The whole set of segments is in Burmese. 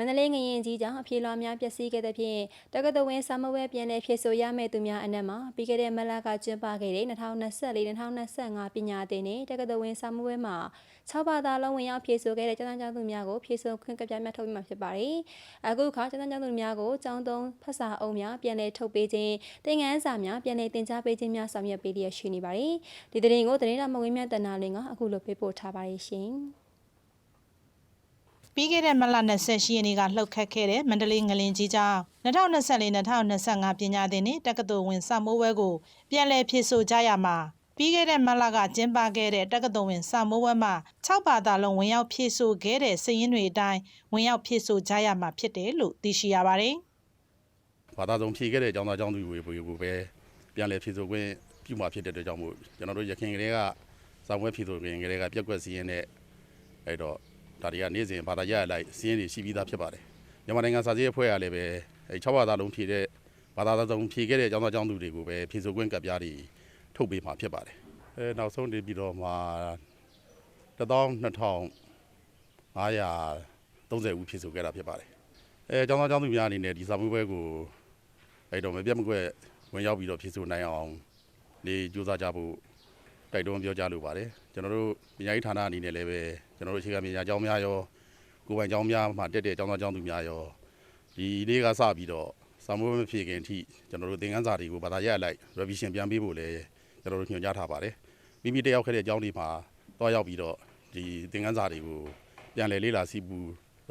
မန္တလေးငရင်ကြီးကြောင့်အပြေလွှာများပျက်စီးခဲ့တဲ့ဖြင့်တက္ကသိုလ်ဝင်စာမဝဲပြန်လည်ဖြည့်ဆို့ရမယ့်သူများအနက်မှာပြီးခဲ့တဲ့မလကကျင်းပခဲ့တဲ့2024-2025ပညာသင်နှင့်တက္ကသိုလ်ဝင်စာမဝဲမှာ6ဘာသာလုံးဝင်ရောက်ဖြည့်ဆို့ခဲ့တဲ့ကျောင်းသားကျောင်းသူများကိုဖြည့်ဆို့ခွင့်ကပြများထုတ်ပြမှာဖြစ်ပါတယ်။အခုအခါကျောင်းသားကျောင်းသူများကိုကျောင်းသုံးဖတ်စာအုပ်များပြန်လည်ထုတ်ပေးခြင်းသင်ခန်းစာများပြန်လည်သင်ကြားပေးခြင်းများဆောင်ရွက်ပေးလျက်ရှိနေပါတယ်။ဒီသတင်းကိုသတင်းတော်မဝင်းမြတ်တနာလင်းကအခုလိုပေးပို့ထားပါတယ်ရှင်။ ပြီးခဲ့တဲ့မလ28ရက်နေ့ကလှုပ်ခတ်ခဲ့တဲ့မန္တလေးငလင်ကြီးကြောင့်2024-2025ပညာသင်နှင့်တက္ကသိုလ်ဝင်စာမိုးဝဲကိုပြန်လည်ဖြည့်ဆို့ကြရမှာပြီးခဲ့တဲ့မလကကျင်းပခဲ့တဲ့တက္ကသိုလ်ဝင်စာမိုးဝဲမှာ6ဘာသာလုံးဝင်ရောက်ဖြည့်ဆို့ခဲ့တဲ့စာရင်းတွေအတိုင်းဝင်ရောက်ဖြည့်ဆို့ကြရမှာဖြစ်တယ်လို့သိရှိရပါတယ်ဘာသာဆုံးဖြည့်ခဲ့တဲ့အကြောင်းသားအကြောင်းသူတွေကိုပဲပြန်လည်ဖြည့်ဆို့ခွင့်ပြုမှာဖြစ်တဲ့အတွက်ကြောင့်မို့ကျွန်တော်တို့ရခိုင်ကလေးကစာမွေးဖြည့်ဆို့ခွင့်ကလေးကပြက်ကွက်စီးရင်နဲ့အဲ့တော့ ဒါတွေကနေ့စဉ်ဘာသာရရလိုက်စီးရင်တွေရှိပြီးသားဖြစ်ပါတယ်မြန်မာနိုင်ငံစာရေးအဖွဲ့ကလည်းပဲအဲ့6ဘာသာလုံးဖြည့်တဲ့ဘာသာဆုံးဖြည့်ခဲ့တဲ့အကြောင်းသားအကြောင်းသူတွေကိုပဲဖြည့်ဆို့ခွင့်ကပ်ပြားတွေထုတ်ပေးမှာဖြစ်ပါတယ်အဲနောက်ဆုံးနေပြီးတော့မှ12530ဦးဖြည့်ဆို့ခဲ့တာဖြစ်ပါတယ်အဲအကြောင်းသားအကြောင်းသူများအနေနဲ့ဒီစာမွေးပွဲကိုအဲ့တော့မပြတ်မကွက်ဝင်ရောက်ပြီးတော့ဖြည့်ဆို့နိုင်အောင်နေကြိုးစားကြဖို့တိုက်တွန်းပြောကြားလိုပါတယ်ကျွန်တော်တို့ပညာရေးဌာနအနေနဲ့လည်းပဲ ကျွန်တော်တို့အခြေခံပညာကျောင်းများရောကိုယ်ပိုင်ကျောင်းများမှာတက်တဲ့ကျောင်းသားကျောင်းသူများရောဒီနေ့ကစပြီးတော့စာမိုးမဖြည့်ခင်အထိကျွန်တော်တို့သင်ခန်းစာတွေကိုဘာသာရလိုက် revision ပြန်ပေးဖို့လည်းကျွန်တော်တို့ညွှန်ကြားထားပါတယ်မိမိတက်ရောက်ခဲ့တဲ့ကျောင်းတွေမှာတွားရောက်ပြီးတော့ဒီသင်ခန်းစာတွေကိုပြန်လည်လေ့လာစီးပူ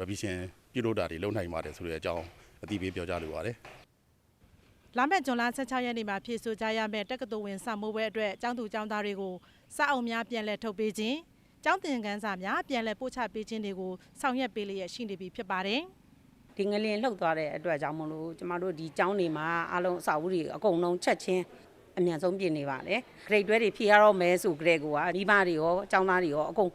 revision ပြုလုပ်တာတွေလုပ်နိုင်ပါတယ်ဆိုတဲ့အကြောင်းအသိပေးပြောကြားလိုပါတယ်လာမယ့်ဇွန်လ16ရက်နေ့မှာဖြည့်ဆို့ကြရမယ့်တက္ကသိုလ်ဝင်စာမိုးပွဲအတွက်ကျောင်းသူကျောင်းသားတွေကိုစာအုပ်များပြန်လည်ထုတ်ပေးခြင်း ကျောင်းသင်ခန်းစာများပြန်လည်ပို့ချပေးခြင်းတွေကိုဆောင်ရွက်ပေးလျက်ရှိနေပြီဖြစ်ပါတယ်ဒီငလင်လှုပ်သွားတဲ့အတွက်ကြောင့်မလို့ကျမတို့ဒီကျောင်းတွေမှာအားလုံးအစာအုပ်တွေအကုန်လုံးချက်ချင်းအမြန်ဆုံးပြင်နေပါတယ်ဂရိတ်တွဲတွေဖြေရတော့မဲဆိုကြတဲ့ကွာမိဘတွေရောကျောင်းသားတွေရောအကုန်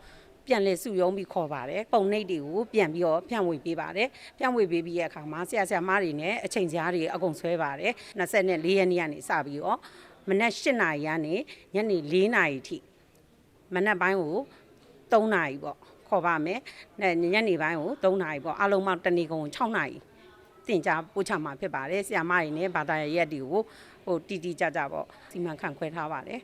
ပြန်လဲစုယုံပြီးခေါ်ပါတယ်ပုံနှိပ်တွေကိုပြန်ပြီးတော့ဖြန့်ဝေပေးပါတယ်ဖြန့်ဝေပေးပြီးရဲ့အခါမှာဆရာဆရာမတွေနဲ့အချိန်ကြားတွေအကုန်ဆွဲပါတယ်24ရက်နေ့ကနေစပြီးတော့မနက်8နာရီကနေညနေ4နာရီထိမနက်ပိုင်းကို 3နာရီပေါ့ခေါ်ပါမယ်ညညနေပိုင်းကို3နာရီပေါ့အလုံးမှတနေ့ကုန်6နာရီတင်ကြပို့ချမှာဖြစ်ပါတယ်ဆရာမတွေနဲ့ဘာသာရပ်ရက်တွေကိုဟိုတီတီကြကြပေါ့စီမံခန့်ခွဲထားပါတယ်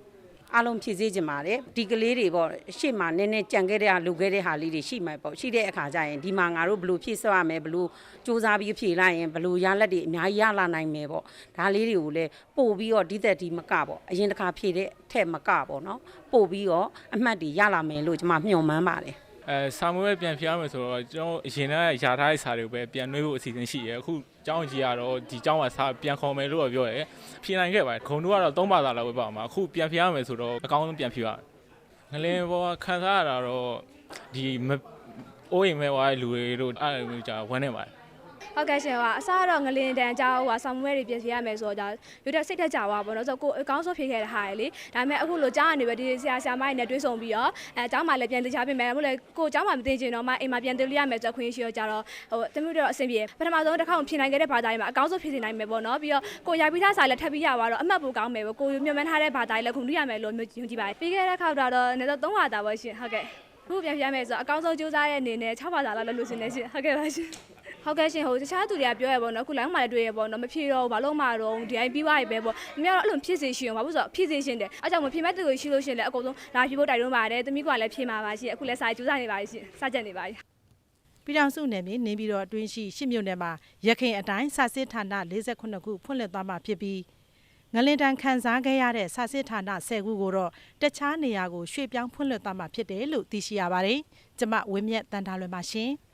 အားလုံးဖြည့်ဆည်းကြပါတယ်ဒီကလေးတွေပေါ့ရှေ့မှာနည်းနည်းကြံခဲ့တဲ့ဟာလူခဲ့တဲ့ဟာလေးတွေရှိမှာပေါ့ရှိတဲ့အခါကျရင်ဒီမှာငါတို့ဘလို့ဖြည့်ဆွရမယ်ဘလို့စူးစမ်းပြီးဖြည့်လိုက်ရင်ဘလို့ရလက်တွေအများကြီးရလာနိုင်မယ်ပေါ့ဒါလေးတွေကိုလည်းပို့ပြီးတော့ဒီသက်ဒီမကပေါ့အရင်တစ်ခါဖြည့်တဲ့ထက်မကပေါ့နော်ပို့ပြီးတော့အမှတ်တွေရလာမယ်လို့ကျွန်မမျှော်မှန်းပါတယ် အဲစာမွေးပြန်ဖျားမယ်ဆိုတော့ကျွန်တော်အရင်ကယာထားတဲ့စာတွေကိုပဲပြန်နှွေးဖို့အစီအစဉ်ရှိရဲအခုကျောင်းကြီးကတော့ဒီကျောင်းကစာပြန်ခေါ်မယ်လို့ပြောရဲဖြေနိုင်ခဲ့ပါတယ်ခုံတို့ကတော့သုံးပါးသာလောက်ပဲပါမှာအခုပြန်ဖျားမယ်ဆိုတော့အကောင်းဆုံးပြန်ဖျားငလင်းဘောခံစားရတာတော့ဒီမအိုးအိမ်မဲ့ဝါးလူတွေတို့အဲ့လိုမျိုးကြာဝမ်းနေပါတယ် ဟုတ်ကဲ့ရှင်ဟာအစားတော့ငလင်တန်ကြောင်းဟိုဆောင်းမွဲတွေပြင်ဆင်ရမယ်ဆိုတော့ရုပ်တက်စိတ်ထက်ကြပါဘောနော်ဆိုတော့ကိုအကောင်းဆုံးဖြစ်ခဲ့တဲ့ဟာလေဒါပေမဲ့အခုလိုကြားရနေပဲဒီဆရာဆရာမတွေနဲ့တွေ့ဆုံပြီးတော့အဲကျောင်းမှာလည်းပြန်တင်ချပေးမယ်မို့လဲကိုကျောင်းမှာမတင်ချင်တော့မှအိမ်မှာပြန်တင်လို့ရမယ်ဆိုခွင့်ရှိတော့ကြတော့ဟိုတမျိုးတော့အဆင်ပြေပထမဆုံးတစ်ခါကိုပြင်နိုင်ခဲ့တဲ့ဘာသာတွေမှာအကောင်းဆုံးဖြစ်နေနိုင်မယ်ပေါ့နော်ပြီးတော့ကိုရိုက်ပြီးသားစာလည်းထပ်ပြီးရသွားတော့အမှတ်ပိုကောင်းမယ်ပေါ့ကိုမြတ်မှန်းထားတဲ့ဘာသာတွေလည်းခုန်လို့ရမယ်လို့မျိုးယုံကြည်ပါတယ်ပြီးခဲ့တဲ့ခေါက်တော့နေတော့၃ဘာသာပဲရှင်ဟုတ်ကဲ့ခုပြန်ပြမယ်ဆိုတော့အကောင်းဆုံးကြိုးစားရဲ့အနေနဲ့6ဘာသာလောက်လုပ်လို့ရှင်နေရှင်ဟုတ်ကဲ့ပါရှင် ဟုတ်ကဲ့ရှင်ဟိုတခြားသူတွေကပြောရပေါ့နော်အခုလိုင်းမှလည်းတွေ့ရပေါ့နော်မဖြေတော့ဘူးဘာလို့မှတော့ဒီတိုင်းပြီးသွားပြီပဲပေါ့အများတော့အဲ့လိုဖြစ်စေရှင်ဘာလို့ဆိုတော့ဖြစ်စေရှင်တယ်အဲ့ကြောင့်မဖြေမဲ့သူကိုရှိလို့ရှင်လည်းအကုန်လုံးလာဖြေဖို့တိုက်တွန်းပါတယ်တမိကလည်းဖြေမှာပါရှင်အခုလည်းစာကြိုးစားနေပါရှင်စကြက်နေပါရှင်ပြည်ထောင်စုနယ်မြေနေပြည်တော်အတွင်းရှိရှစ်မြို့နယ်မှာရခိုင်အတိုင်းစာစစ်ဌာန48ခုဖွင့်လှစ်သွားမှာဖြစ်ပြီးငလင်တန်ခန်းစားခဲ့ရတဲ့စာစစ်ဌာန10ခုကိုတော့တခြားနေရာကိုရွှေ့ပြောင်းဖွင့်လှစ်သွားမှာဖြစ်တယ်လို့သိရှိရပါတယ်။ကျမဝင်းမြတ်တန်တာလွင်ပါရှင်။